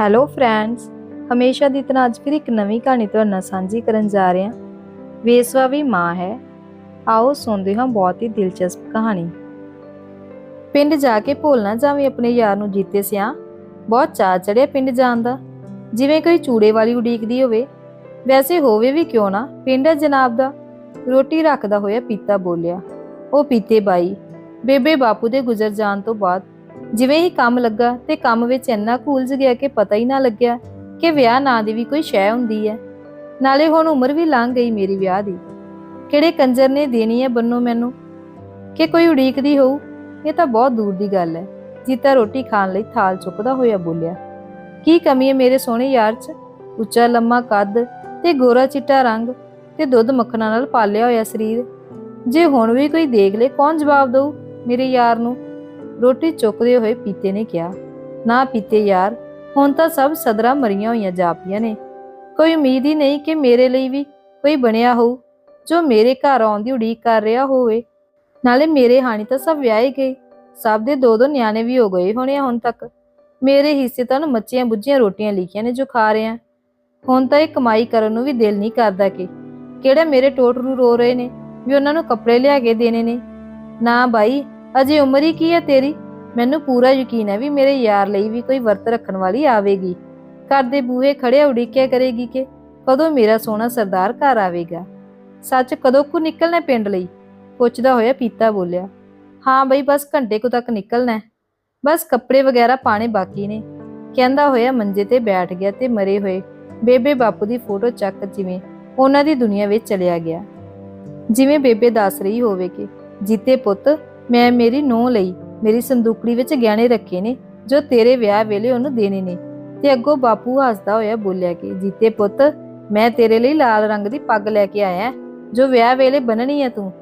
Hello friends ਹਮੇਸ਼ਾ ਦੀ ਤਰ੍ਹਾਂ ਅੱਜ ਫਿਰ ਇੱਕ ਨਵੀਂ ਕਹਾਣੀ ਤੁਹਾਡੇ ਨਾਲ ਸਾਂਝੀ ਕਰਨ ਜਾ ਰਹੇ ਹਾਂ। ਵੇਸਵਾ ਵੀ ਮਾਂ ਹੈ। ਆਓ ਸੁਣਦੇ ਹਾਂ ਬਹੁਤ ਹੀ ਦਿਲਚਸਪ ਕਹਾਣੀ। ਪਿੰਡ ਜਾ ਕੇ ਭੁੱਲ ਨਾ ਜਾਵੇਂ ਆਪਣੇ ਯਾਰ ਨੂੰ ਜੀਤੇ ਸਿਆ, ਬਹੁਤ ਚਾਅ ਚੜਿਆ ਪਿੰਡ ਜਾਣ ਦਾ। ਜਿਵੇਂ ਕੋਈ ਚੂੜੇ ਵਾਲੀ ਉਡੀਕਦੀ ਹੋਵੇ, ਵੈਸੇ ਹੋਵੇ ਵੀ ਕਿਉਂ ਨਾ, ਪਿੰਡ ਹੈ ਜਨਾਬ ਦਾ। ਰੋਟੀ ਰੱਖਦਾ ਹੋਇਆ ਪੀਤਾ ਬੋਲਿਆ। ਉਹ ਪੀਤੇ ਬਾਈ। ਬੇਬੇ ਬਾਪੂ ਦੇ ਗੁਜ਼ਰ ਜਾਣ ਤੋਂ ਬਾਅਦ ਜਿਵੇਂ ਹੀ ਕੰਮ ਲੱਗਾ ਤੇ ਕੰਮ ਵਿੱਚ ਇੰਨਾ ਕੁ ਉਲਝ ਗਿਆ ਕਿ ਪਤਾ ਹੀ ਨਾ ਲੱਗਿਆ ਕਿ ਵਿਆਹ ਨਾਂ ਦੀ ਵੀ ਕੋਈ ਸ਼ੈ ਹੁੰਦੀ ਹੈ। ਨਾਲੇ ਹੁਣ ਉਮਰ ਵੀ ਲੰਘ ਗਈ ਮੇਰੀ ਵਿਆਹ ਦੀ। ਕਿਹੜੇ ਕੰਜਰ ਨੇ ਦੇਣੀ ਹੈ ਬੰਨੋ ਮੈਨੂੰ? ਕਿ ਕੋਈ ਉਡੀਕਦੀ ਹੋਊ? ਇਹ ਤਾਂ ਬਹੁਤ ਦੂਰ ਦੀ ਗੱਲ ਹੈ। ਜੀਤਾ ਰੋਟੀ ਖਾਣ ਲਈ ਥਾਲ ਚੁੱਕਦਾ ਹੋਇਆ ਬੋਲਿਆ, ਕੀ ਕਮੀ ਹੈ ਮੇਰੇ ਸੋਹਣੇ ਯਾਰ 'ਚ? ਉੱਚਾ ਲੰਮਾ ਕੱਦ ਤੇ ਗੋਰਾ ਚਿੱਟਾ ਰੰਗ ਤੇ ਦੁੱਧ ਮੱਖਣਾ ਨਾਲ ਪਾਲਿਆ ਹੋਇਆ ਸਰੀਰ। ਜੇ ਹੁਣ ਵੀ ਕੋਈ ਦੇਖ ਲੇ ਕੌਣ ਜਵਾਬ ਦਊ ਮੇਰੇ ਯਾਰ ਨੂੰ? ਰੋਟੀ ਚੁੱਕਦੇ ਹੋਏ ਪੀਤੇ ਨੇ ਕਿਹਾ, ਨਾ ਪੀਤੇ ਯਾਰ, ਹੁਣ ਤਾਂ ਸਭ ਸਦਰਾਂ ਮਰੀਆਂ ਹੋਈਆਂ ਜਾਪੀਆਂ ਨੇ। ਕੋਈ ਉਮੀਦ ਹੀ ਨਹੀਂ ਕਿ ਮੇਰੇ ਲਈ ਵੀ ਕੋਈ ਬਣਿਆ ਹੋਊ। ਜੋ ਮੇਰੇ ਘਰ ਆਉਣ ਦੀ ਉਡੀਕ ਕਰ ਰਿਹਾ ਹੋਵੇ, ਨਾਲੇ ਮੇਰੇ ਹਾਣੀ ਤਾਂ ਸਭ ਵਿਆਹੇ ਗਏ। ਸਭ ਦੇ ਦੋ ਦੋ ਨਿਆਣੇ ਵੀ ਹੋ ਗਏ ਹੋਣੇ ਆ ਹੁਣ ਤੱਕ। ਮੇਰੇ ਹਿੱਸੇ ਤਾਂ ਉਹਨੂੰ ਮੱਚੀਆਂ ਬੁੱਝੀਆਂ ਰੋਟੀਆਂ ਲਿਖੀਆਂ ਨੇ ਜੋ ਖਾ ਰਹੇ। ਆ ਹੁਣ ਤਾਂ ਇਹ ਕਮਾਈ ਕਰਨ ਨੂੰ ਵੀ ਦਿਲ ਨਹੀਂ ਕਰਦਾ ਕਿ, ਕਿਹੜੇ ਮੇਰੇ ਟੋਟ ਨੂੰ ਰੋ ਰਹੇ ਨੇ, ਵੀ ਉਹਨਾਂ ਨੂੰ ਕੱਪੜੇ ਲਿਆ ਕੇ ਦੇਣੇ ਨੇ। ਨਾ ਬਾਈ ਅਜੇ ਉਮਰ ਹੀ ਕੀ ਹੈ ਤੇਰੀ? ਮੈਨੂੰ ਪੂਰਾ ਯਕੀਨ ਹੈ ਵੀ ਮੇਰੇ ਯਾਰ ਲਈ ਵੀ ਕੋਈ ਵਰਤ ਰੱਖਣ ਵਾਲੀ ਆਵੇਗੀ। ਘਰ ਦੇ ਬੂਹੇ ਖੜੇ ਉਡੀਕਿਆ ਕਰੇਗੀ ਕਿ ਕਦੋਂ ਮੇਰਾ ਸੋਹਣਾ ਸਰਦਾਰ ਘਰ ਆਵੇਗਾ। ਸੱਚ ਕਦੋਂ ਕੁ ਨਿਕਲਣਾ ਪਿੰਡ ਲਈ? ਪੁੱਛਦਾ ਹੋਇਆ ਪੀਤਾ ਬੋਲਿਆ। ਹਾਂ ਬਈ, ਬਸ ਘੰਟੇ ਕੁ ਤੱਕ ਨਿਕਲਣਾ ਬਸ ਕੱਪੜੇ ਵਗੈਰਾ ਪਾਣੇ ਬਾਕੀ ਨੇ। ਕਹਿੰਦਾ ਹੋਇਆ ਮੰਜੇ ਤੇ ਬੈਠ ਗਿਆ ਤੇ ਮਰੇ ਹੋਏ ਬੇਬੇ ਬਾਪੂ ਦੀ ਫੋਟੋ ਚੱਕ ਜਿਵੇਂ ਉਹਨਾਂ ਦੀ ਦੁਨੀਆ ਵਿੱਚ ਚਲਿਆ ਗਿਆ। ਜਿਵੇਂ ਬੇਬੇ ਦੱਸ ਰਹੀ ਹੋਵੇ ਕਿ ਜੀਤੇ ਪੁੱਤ ਮੈਂ ਮੇਰੀ ਨੂੰਹ ਲਈ ਮੇਰੀ ਸੰਦੂਕੜੀ ਵਿੱਚ ਗਹਿਣੇ ਰੱਖੇ ਨੇ, ਜੋ ਤੇਰੇ ਵਿਆਹ ਵੇਲੇ ਉਹਨੂੰ ਦੇਣੇ ਨੇ। ਤੇ ਅੱਗੋਂ ਬਾਪੂ ਹੱਸਦਾ ਹੋਇਆ ਬੋਲਿਆ ਕਿ, ਜੀਤੇ ਪੁੱਤ, ਮੈਂ ਤੇਰੇ ਲਈ ਲਾਲ ਰੰਗ ਦੀ ਪੱਗ ਲੈ ਕੇ ਆਇਆ, ਜੋ ਵਿਆਹ ਵੇਲੇ ਬੰਨਣੀ ਹੈ ਤੂੰ।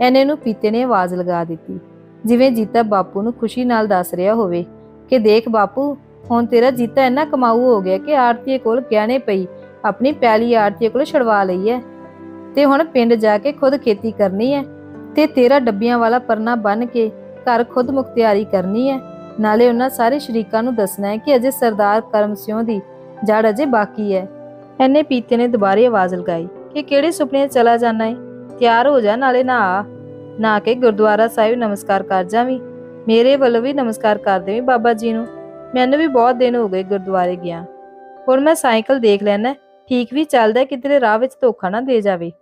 ਐਨੇ ਨੂੰ ਪੀਤੇ ਨੇ ਆਵਾਜ਼ ਲਗਾ ਦਿੱਤੀ। ਜਿਵੇਂ ਜੀਤਾ ਬਾਪੂ ਨੂੰ ਖੁਸ਼ੀ ਨਾਲ ਦੱਸ ਰਿਹਾ ਹੋਵੇ ਕਿ, ਦੇਖ ਬਾਪੂ, ਹੁਣ ਤੇਰਾ ਜੀਤਾ ਇੰਨਾ ਕਮਾਊ ਹੋ ਗਿਆ ਕਿ ਆਰਤੀਏ ਕੋਲ ਗਹਿਣੇ ਪਈ, ਆਪਣੀ ਪੈਲੀ ਆਰਤੀਏ ਕੋਲ ਛੜਵਾ ਲਈ ਹੈ ਤੇ ਹੁਣ ਪਿੰਡ ਜਾ ਕੇ ਖੁਦ ਖੇਤੀ ਕਰਨੀ ਹੈ ਤੇ ਤੇਰਾ ਡੱਬਿਆਂ ਵਾਲਾ ਪਰਨਾ ਬੰਨ ਕੇ ਘਰ ਖੁਦ ਮੁਖਤਿਆਰੀ ਕਰਨੀ ਹੈ ਨਾਲੇ ਉਹਨਾਂ ਸਾਰੇ ਸ਼ਰੀਕਾਂ ਨੂੰ ਦੱਸਣਾ ਹੈ ਕਿ ਅਜੇ ਸਰਦਾਰ ਕਰਮ ਸਿਉਂ ਦੀ ਜੜ ਅਜੇ ਬਾਕੀ ਹੈ ਐਨੇ ਪੀਤੇ ਨੇ ਦੁਬਾਰੇ ਆਵਾਜ਼ ਲਗਾਈ ਕਿ ਕਿਹੜੇ ਸੁਪਨੇ ਚਲਾ ਜਾਣਾ ਹੈ ਤਿਆਰ ਹੋ ਜਾ, ਨਾਲੇ ਨਾ ਆ। ਨਾ ਕੇ ਗੁਰਦੁਆਰਾ ਸਾਹਿਬ ਨਮਸਕਾਰ ਕਰ ਜਾਵੀਂ। ਮੇਰੇ ਵੱਲੋਂ ਵੀ ਨਮਸਕਾਰ ਕਰ ਦੇਵੀਂ ਬਾਬਾ ਜੀ ਨੂੰ। ਮੈਨੂੰ ਵੀ ਬਹੁਤ ਦਿਨ ਹੋ ਗਏ ਗੁਰਦੁਆਰੇ ਗਿਆ। ਹੁਣ ਮੈਂ ਸਾਈਕਲ ਦੇਖ ਲੈਣਾ ਠੀਕ ਵੀ ਚੱਲਦਾ ਕਿਤੇ ਰਾਹ ਵਿੱਚ ਧੋਖਾ ਨਾ ਦੇ ਜਾਵੇ।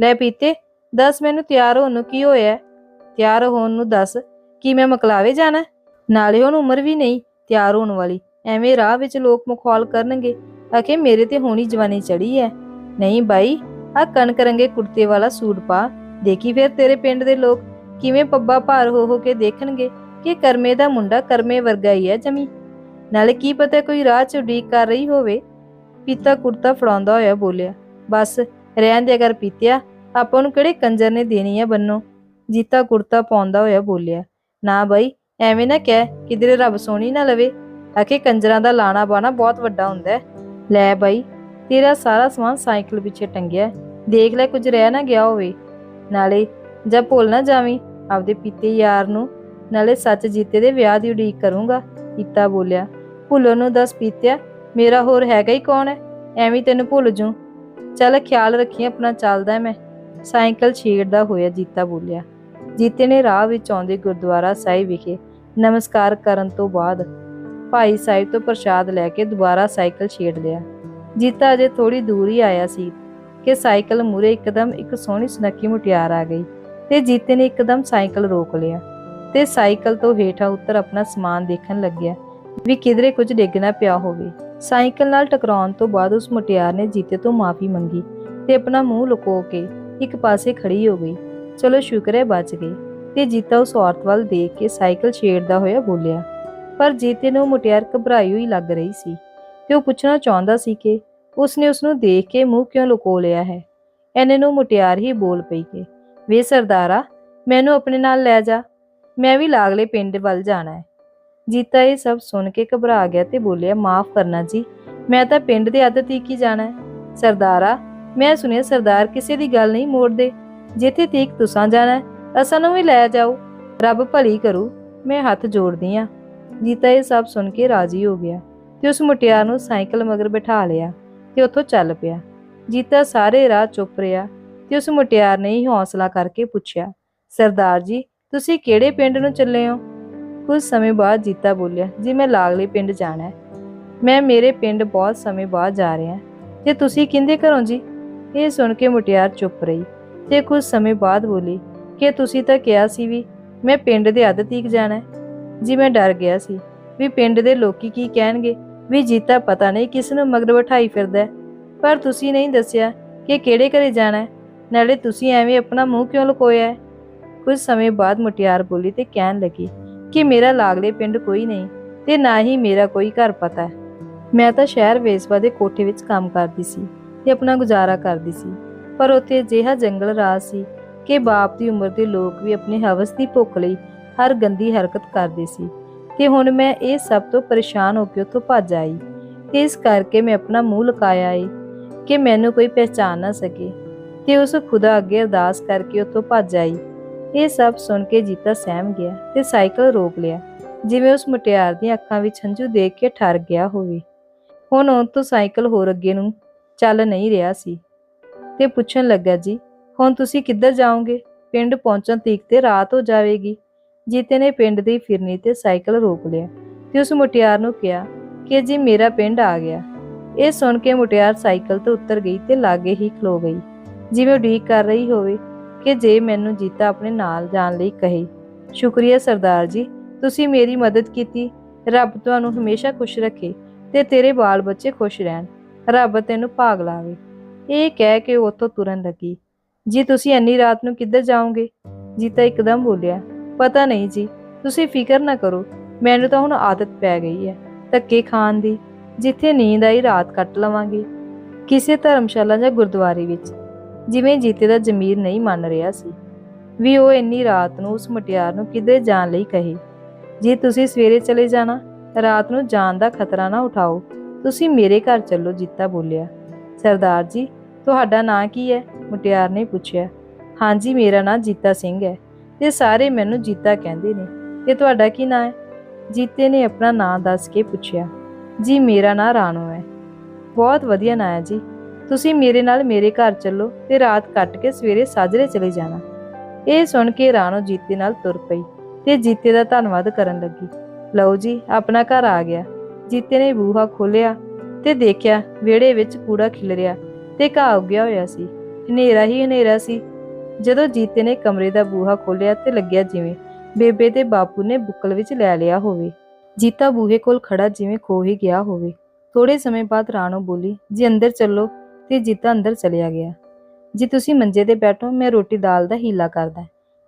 ਲੈ ਪੀਤੇ ਦੱਸ ਮੈਨੂੰ ਤਿਆਰ ਹੋਣ ਨੂੰ ਕੀ ਹੋਇਆ? ਤਿਆਰ ਹੋਣ ਨੂੰ ਦੱਸ ਕੀ ਮੈਂ ਮਕਲਾਵੇ ਜਾਣਾ? ਨਾਲੇ ਹੁਣ ਉਮਰ ਵੀ ਨਹੀਂ ਤਿਆਰ ਹੋਣ ਵਾਲੀ। ਐਵੇਂ ਰਾਹ ਵਿੱਚ ਲੋਕ ਮਖੌਲ ਕਰਨਗੇ। ਆਖੇ ਮੇਰੇ ਤੇ ਹੋਣੀ ਜਵਾਨੀ ਚੜੀ ਹੈ ਨਹੀਂ ਬਾਈ ਆ ਕਣਕ ਰੰਗੇ ਕੁੜਤੇ ਵਾਲਾ ਸੂਟ ਪਾ। ਦੇਖੀ ਫਿਰ ਤੇਰੇ ਪਿੰਡ ਦੇ ਲੋਕ ਕਿਵੇਂ ਪੱਬਾ ਭਾਰ ਹੋ ਹੋ ਕੇ ਦੇਖਣਗੇ ਕਿ ਕਰਮੇ ਦਾ ਮੁੰਡਾ ਕਰਮੇ ਵਰਗਾ ਹੀ ਹੈ ਜਮੀ। ਨਾਲੇ ਕੀ ਪਤਾ ਕੋਈ ਰਾਹ 'ਚ ਉਡੀਕ ਕਰ ਰਹੀ ਹੋਵੇ। ਪੀਤਾ ਕੁੜਤਾ ਫੜਾਉਂਦਾ ਹੋਇਆ ਬੋਲਿਆ। ਬਸ, ਰਹਿਣ ਦੇ ਅਗਰ ਪੀਤਿਆ। ਆਪਾਂ ਨੂੰ ਕਿਹੜੇ ਕੰਜਰ ਨੇ ਦੇਣੀ ਹੈ ਬੰਨੋ? ਜੀਤਾ ਕੁੜਤਾ ਪਾਉਂਦਾ ਹੋਇਆ ਬੋਲਿਆ। ਨਾ ਬਾਈ, ਐਵੇਂ ਨਾ ਕਹਿ ਕਿਧਰੇ ਰੱਬ ਸੋਣੀ ਨਾ ਲਵੇ। ਆਖੇ ਕੰਜਰਾਂ ਦਾ ਲਾਣਾ ਬਾਣਾ ਬਹੁਤ ਵੱਡਾ ਹੁੰਦਾ ਹੈ। ਲੈ ਬਾਈ, ਤੇਰਾ ਸਾਰਾ ਸਮਾਨ ਸਾਈਕਲ ਪਿੱਛੇ ਟੰਗਿਆ ਦੇਖ ਲੈ ਕੁਝ ਰਹਿ ਨਾ ਗਿਆ ਹੋਵੇ। ਨਾਲੇ ਜਦ ਭੁੱਲ ਨਾ ਜਾਵੀਂ ਆਪਦੇ ਪੀਤੇ ਯਾਰ ਨੂੰ। ਨਾਲੇ ਸੱਚ ਜੀਤੇ ਦੇ ਵਿਆਹ ਦੀ ਉਡੀਕ ਕਰੂੰਗਾ ਪੀਤਾ ਬੋਲਿਆ। ਭੁੱਲੋ ਨੂੰ ਦੱਸ ਪੀਤਿਆ, ਮੇਰਾ ਹੋਰ ਹੈਗਾ ਹੀ ਕੌਣ ਹੈ? ਐਵੇਂ ਤੈਨੂੰ ਭੁੱਲ ਜੂ। ਚੱਲ ਖਿਆਲ ਰੱਖੀ ਆਪਣਾ ਚੱਲਦਾ ਮੈਂ। ਸਾਈਕਲ ਛੇੜਦਾ ਹੋਇਆ ਜੀਤਾ ਬੋਲਿਆ, ਜੀਤੇ ਨੇ ਰਾਹ ਵਿੱਚ ਆਉਂਦੇ ਗੁਰਦੁਆਰਾ ਸਾਹਿਬ ਵਿਖੇ ਨਮਸਕਾਰ ਕਰਨ ਤੋਂ ਬਾਅਦ ਭਾਈ ਸਾਹਿਬ ਤੋਂ ਪ੍ਰਸ਼ਾਦ ਲੈ ਕੇ ਦੁਬਾਰਾ ਸਾਈਕਲ ਛੇੜ ਲਿਆ। ਜੀਤਾ ਅਜੇ ਥੋੜੀ ਦੂਰ ਹੀ ਆਇਆ ਸੀ ਕਿ ਸਾਈਕਲ ਮੂਰੇ ਇੱਕਦਮ ਇੱਕ ਸੋਹਣੀ ਸੁਨੱਖੀ ਮੁਟਿਆਰ ਆ ਗਈ ਤੇ ਜੀਤੇ ਨੇ ਇੱਕਦਮ ਸਾਈਕਲ ਰੋਕ ਲਿਆ ਤੇ ਸਾਈਕਲ ਤੋਂ ਹੇਠਾਂ ਉੱਤਰ ਆਪਣਾ ਸਮਾਨ ਦੇਖਣ ਲੱਗਿਆ ਵੀ ਕਿਧਰੇ ਕੁਝ ਡਿੱਗਣਾ ਪਿਆ ਹੋਵੇ। ਸਾਈਕਲ ਨਾਲ ਟਕਰਾਉਣ ਤੋਂ ਬਾਅਦ ਉਸ ਮੁਟਿਆਰ ਨੇ ਜੀਤੇ ਤੋਂ ਮਾਫੀ ਮੰਗੀ ਤੇ ਆਪਣਾ ਮੂੰਹ ਲੁਕੋ ਕੇ ਇੱਕ ਪਾਸੇ ਖੜੀ ਹੋ ਗਈ। ਚਲੋ ਸ਼ੁਕਰ ਹੈ ਬਚ ਗਈ ਤੇ ਜੀਤਾ ਉਸ ਔਰਤ ਵੱਲ ਦੇਖ ਕੇ ਸਾਈਕਲ ਛੇੜਦਾ ਹੋਇਆ ਬੋਲਿਆ। ਪਰ ਜੀਤੇ ਨੂੰ ਮੁਟਿਆਰ ਘਬਰਾਈ ਹੋਈ ਲੱਗ ਰਹੀ ਸੀ ਤੇ ਉਹ ਪੁੱਛਣਾ ਚਾਹੁੰਦਾ ਸੀ ਕਿ ਉਸਨੇ ਉਸ ਨੂੰ ਦੇਖ ਕੇ ਮੂੰਹ ਕਿਉਂ ਲੁਕੋ ਲਿਆ ਹੈ? ਐਨੇ ਨੂੰ ਮੁਟਿਆਰ ਹੀ ਬੋਲ ਪਈ ਕਿ, ਵੇ ਸਰਦਾਰਾ, ਮੈਨੂੰ ਆਪਣੇ ਨਾਲ ਲੈ ਜਾ। ਮੈਂ ਵੀ ਲਾਗਲੇ ਪਿੰਡ ਵੱਲ ਜਾਣਾ ਹੈ। ਜੀਤਾ ਇਹ ਸਭ ਸੁਣ ਕੇ ਘਬਰਾ ਗਿਆ ਤੇ ਬੋਲਿਆ, ਮਾਫ ਕਰਨਾ ਜੀ, ਮੈਂ ਤਾਂ ਪਿੰਡ ਦੇ ਅੱਧ ਤੀਕ ਹੀ ਜਾਣਾ ਹੈ। ਸਰਦਾਰਾ ਮੈਂ ਸੁਣਿਆ ਸਰਦਾਰ ਕਿਸੇ ਦੀ ਗੱਲ ਨਹੀਂ ਮੋੜਦੇ। ਜਿੱਥੇ ਤੀਕ ਤੁਸਾਂ ਜਾਣਾ ਹੈ, ਅਸਾਂ ਨੂੰ ਵੀ ਲੈ ਜਾਓ। ਰੱਬ ਭਲੀ ਕਰੂ ਮੈਂ ਹੱਥ ਜੋੜਦੀ ਆ ਜੀਤਾ ਇਹ ਸਭ ਸੁਣ ਕੇ ਰਾਜ਼ੀ ਹੋ ਗਿਆ ਤੇ ਉਸ ਮੁਟਿਆਰ ਨੂੰ ਸਾਈਕਲ ਮਗਰ ਬਿਠਾ ਲਿਆ ਤੇ ਉੱਥੋਂ ਚੱਲ ਪਿਆ। ਜੀਤਾ ਸਾਰੇ ਰਾਹ ਚੁੱਪ ਰਿਹਾ ਤੇ ਉਸ ਮੁਟਿਆਰ ਨੇ ਹੀ ਹੌਸਲਾ ਕਰਕੇ ਪੁੱਛਿਆ ਸਰਦਾਰ ਜੀ ਤੁਸੀਂ ਕਿਹੜੇ ਪਿੰਡ ਨੂੰ ਚੱਲੇ ਹੋ? ਕੁਝ ਸਮੇਂ ਬਾਅਦ ਜੀਤਾ ਬੋਲਿਆ ਜੀ ਮੈਂ ਲਾਗਲੇ ਪਿੰਡ ਜਾਣਾ ਹੈ। ਮੈਂ ਮੇਰੇ ਪਿੰਡ ਬਹੁਤ ਸਮੇਂ ਬਾਅਦ ਜਾ ਰਿਹਾ ਤੇ ਤੁਸੀਂ ਕਿੰਦੇ ਘਰੋਂ ਜੀ? ਇਹ ਸੁਣ ਕੇ ਮੁਟਿਆਰ ਚੁੱਪ ਰਹੀ ਤੇ ਕੁਝ ਸਮੇਂ ਬਾਅਦ ਬੋਲੀ, ਕਿ ਤੁਸੀਂ ਤਾਂ ਕਿਹਾ ਸੀ ਵੀ ਮੈਂ ਪਿੰਡ ਦੇ ਅੱਧ ਤੀਕ ਜਾਣਾ ਜੀ ਮੈਂ ਡਰ ਗਿਆ ਸੀ ਵੀ ਪਿੰਡ ਦੇ ਲੋਕੀ ਕੀ ਕਹਿਣਗੇ, ਵੀ ਜੀਤਾ ਪਤਾ ਨਹੀਂ ਕਿਸ ਨੂੰ ਮਗਰ ਬਿਠਾਈ ਫਿਰਦਾ ਪਰ ਤੁਸੀਂ ਨਹੀਂ ਦੱਸਿਆ ਕਿ ਕਿਹੜੇ ਘਰੇ ਜਾਣਾ ਨਾਲੇ ਤੁਸੀਂ ਐਵੇਂ ਆਪਣਾ ਮੂੰਹ ਕਿਉਂ ਲੁਕੋਇਆ ਹੈ? ਕੁਝ ਸਮੇਂ ਬਾਅਦ ਮੁਟਿਆਰ ਬੋਲੀ ਤੇ ਕਹਿਣ ਲੱਗੀ, ਕਿ ਮੇਰਾ ਲਾਗਲੇ ਪਿੰਡ ਕੋਈ ਨਹੀਂ ਤੇ ਨਾ ਹੀ ਮੇਰਾ ਕੋਈ ਘਰ ਪਤਾ ਹੈ। ਮੈਂ ਤਾਂ ਸ਼ਹਿਰ ਵੇਸਵਾ ਦੇ ਕੋਠੇ ਵਿੱਚ ਕੰਮ ਕਰਦੀ ਸੀ। ਤੇ ਆਪਣਾ ਗੁਜ਼ਾਰਾ ਕਰਦੀ ਸੀ। ਪਰ ਉੱਥੇ ਅਜਿਹਾ ਜੰਗਲ ਰਾਜ ਸੀ ਕਿ ਬਾਪ ਦੀ ਉਮਰ ਦੇ ਲੋਕ ਵੀ ਆਪਣੀ ਹਵਸ ਦੀ ਭੁੱਖ ਲਈ ਹਰ ਗੰਦੀ ਹਰਕਤ ਕਰਦੇ ਸੀ ਤੇ ਹੁਣ ਮੈਂ ਇਹ ਸਭ ਤੋਂ ਪਰੇਸ਼ਾਨ ਹੋ ਕੇ ਉੱਥੋਂ ਭੱਜ ਆਈ ਤੇ ਇਸ ਕਰਕੇ ਮੈਂ ਆਪਣਾ ਮੂੰਹ ਲੁਕਾਇਆ ਏ ਕਿ ਮੈਨੂੰ ਕੋਈ ਪਹਿਚਾਨ ਨਾ ਸਕੇ ਤੇ ਉਸ ਖੁਦਾ ਅੱਗੇ ਅਰਦਾਸ ਕਰਕੇ ਉੱਥੋਂ ਭੱਜ ਆਈ। ਇਹ ਸਭ ਸੁਣ ਕੇ ਜੀਤਾ ਸਹਿਮ ਗਿਆ ਤੇ ਸਾਈਕਲ ਰੋਕ ਲਿਆ, ਜਿਵੇਂ ਉਸ ਮੁਟਿਆਰ ਦੀਆਂ ਅੱਖਾਂ ਵਿੱਚ ਹੰਝੂ ਦੇਖ ਕੇ ਠਰ ਗਿਆ ਹੋਵੇ। ਹੁਣ ਉਹ ਤੋਂ ਸਾਈਕਲ ਹੋਰ ਅੱਗੇ ਨੂੰ ਚੱਲ ਨਹੀਂ ਰਿਹਾ ਸੀ। ਤੇ ਪੁੱਛਣ ਲੱਗਾ ਜੀ, ਹੁਣ ਤੁਸੀਂ ਕਿੱਧਰ ਜਾਓਗੇ? ਪਿੰਡ ਪਹੁੰਚਣ ਤੀਕ ਤੇ ਰਾਤ ਹੋ ਜਾਵੇਗੀ। ਜੀਤੇ ਨੇ ਪਿੰਡ ਦੀ ਫਿਰਨੀ ਤੇ ਸਾਈਕਲ ਰੋਕ ਲਿਆ ਤੇ ਉਸ ਮੁਟਿਆਰ ਨੂੰ ਕਿਹਾ ਕਿ ਜੀ ਮੇਰਾ ਪਿੰਡ ਆ ਗਿਆ। ਇਹ ਸੁਣ ਕੇ ਮੁਟਿਆਰ ਸਾਈਕਲ ਤੋਂ ਉੱਤਰ ਗਈ ਤੇ ਲਾਗੇ ਹੀ ਖਲੋ ਗਈ। ਜਿਵੇਂ ਉਡੀਕ ਕਰ ਰਹੀ ਹੋਵੇ ਕਿ ਜੇ ਮੈਨੂੰ ਜੀਤਾ ਆਪਣੇ ਨਾਲ ਜਾਣ ਲਈ ਕਹੇ। ਸ਼ੁਕਰੀਆ ਸਰਦਾਰ ਜੀ, ਤੁਸੀਂ ਮੇਰੀ ਮਦਦ ਕੀਤੀ। ਰੱਬ ਤੁਹਾਨੂੰ ਹਮੇਸ਼ਾ ਖੁਸ਼ ਰੱਖੇ ਤੇ ਤੇਰੇ ਬਾਲ ਬੱਚੇ ਖੁਸ਼ ਰਹਿਣ। ਰੱਬ ਤੈਨੂੰ ਭਾਗ ਲਾਵੇ। ਇਹ ਕਹਿ ਕੇ ਉਹ ਉੱਥੋਂ ਤੁਰਨ ਲੱਗੀ। ਜੀ, ਤੁਸੀਂ ਇੰਨੀ ਰਾਤ ਨੂੰ ਕਿੱਧਰ ਜਾਓਗੇ? ਜੀਤਾ ਇੱਕਦਮ ਬੋਲਿਆ, ਪਤਾ ਨਹੀਂ ਜੀ, ਤੁਸੀਂ ਫਿਕਰ ਨਾ ਕਰੋ, ਮੈਨੂੰ ਤਾਂ ਹੁਣ ਆਦਤ ਪੈ ਗਈ ਹੈ ਧੱਕੇ ਖਾਣ ਦੀ, ਜਿੱਥੇ ਨੀਂਦ ਆਈ ਰਾਤ ਕੱਟ ਲਵਾਂਗੇ। ਕਿਸੇ ਧਰਮਸ਼ਾਲਾ ਜਾਂ ਗੁਰਦੁਆਰੇ ਵਿੱਚ, ਜਿਵੇਂ ਜੀਤੇ ਦਾ ਜ਼ਮੀਰ ਨਹੀਂ ਮੰਨ ਰਿਹਾ ਸੀ। ਵੀ ਉਹ ਇੰਨੀ ਰਾਤ ਨੂੰ ਉਸ ਮਟਿਆਰ ਨੂੰ ਕਿਧਰੇ ਜਾਣ ਲਈ ਕਹੇ। ਜੇ, ਤੁਸੀਂ ਸਵੇਰੇ ਚਲੇ ਜਾਣਾ, ਰਾਤ ਨੂੰ ਜਾਣ ਦਾ ਖਤਰਾ ਨਾ ਉਠਾਓ। ਤੁਸੀਂ ਮੇਰੇ ਘਰ ਚੱਲੋ, ਜੀਤਾ ਬੋਲਿਆ। ਸਰਦਾਰ ਜੀ, ਤੁਹਾਡਾ ਨਾਂ ਕੀ ਹੈ? ਮੁਟਿਆਰ ਨੇ ਪੁੱਛਿਆ। ਹਾਂਜੀ ਮੇਰਾ ਨਾਂ ਜੀਤਾ ਸਿੰਘ ਹੈ ਤੇ ਸਾਰੇ ਮੈਨੂੰ ਜੀਤਾ ਕਹਿੰਦੇ ਨੇ। ਤੇ ਤੁਹਾਡਾ ਕੀ ਨਾਂ ਹੈ? ਜੀਤੇ ਨੇ ਆਪਣਾ ਨਾਂ ਦੱਸ ਕੇ ਪੁੱਛਿਆ। ਜੀ, ਮੇਰਾ ਨਾਂ ਰਾਣੋ ਹੈ। ਬਹੁਤ ਵਧੀਆ ਨਾਂ ਹੈ ਜੀ। ਤੁਸੀਂ ਮੇਰੇ ਨਾਲ ਮੇਰੇ ਘਰ ਚੱਲੋ ਤੇ ਰਾਤ ਕੱਟ ਕੇ ਸਵੇਰੇ ਸਾਜਰੇ ਚਲੇ ਜਾਣਾ। ਇਹ ਸੁਣ ਕੇ ਰਾਣੋ ਜੀਤੇ ਨਾਲ ਤੁਰ ਪਈ ਤੇ ਜੀਤੇ ਦਾ ਧੰਨਵਾਦ ਕਰਨ ਲੱਗੀ। ਲਓ ਜੀ, ਆਪਣਾ ਘਰ ਆ ਗਿਆ। ਜੀਤੇ ਨੇ ਬੂਹਾ ਖੋਲਿਆ ਤੇ ਦੇਖਿਆ ਵਿਹੜੇ ਵਿੱਚ ਕੂੜਾ ਖਿਲਰਿਆ ਤੇ ਘਾਹ ਉੱਗਿਆ ਹੋਇਆ ਸੀ। ਹਨੇਰਾ ਹੀ ਹਨੇਰਾ ਸੀ। ਜਦੋਂ ਜੀਤੇ ਨੇ ਕਮਰੇ ਦਾ ਬੂਹਾ ਖੋਲਿਆ ਤੇ ਲੱਗਿਆ ਜਿਵੇਂ ਬੇਬੇ ਤੇ ਬਾਪੂ ਨੇ ਬੁੱਕਲ ਵਿੱਚ ਲੈ ਲਿਆ ਹੋਵੇ। ਜੀਤਾ ਬੂਹੇ ਕੋਲ ਖੜਾ ਜਿਵੇਂ ਖੋ ਹੀ ਗਿਆ ਹੋਵੇ। ਥੋੜੇ ਸਮੇਂ ਬਾਅਦ ਰਾਣੋ ਬੋਲੀ, ਜੀ ਅੰਦਰ ਚੱਲੋ। ਤੇ ਜੀਤਾ ਅੰਦਰ ਚਲਿਆ ਗਿਆ। ਜੀ ਤੁਸੀਂ ਮੰਜੇ ਤੇ ਬੈਠੋ, ਮੈਂ ਰੋਟੀ ਦਾਲ ਦਾ ਹੀਲਾ ਕਰਦਾ।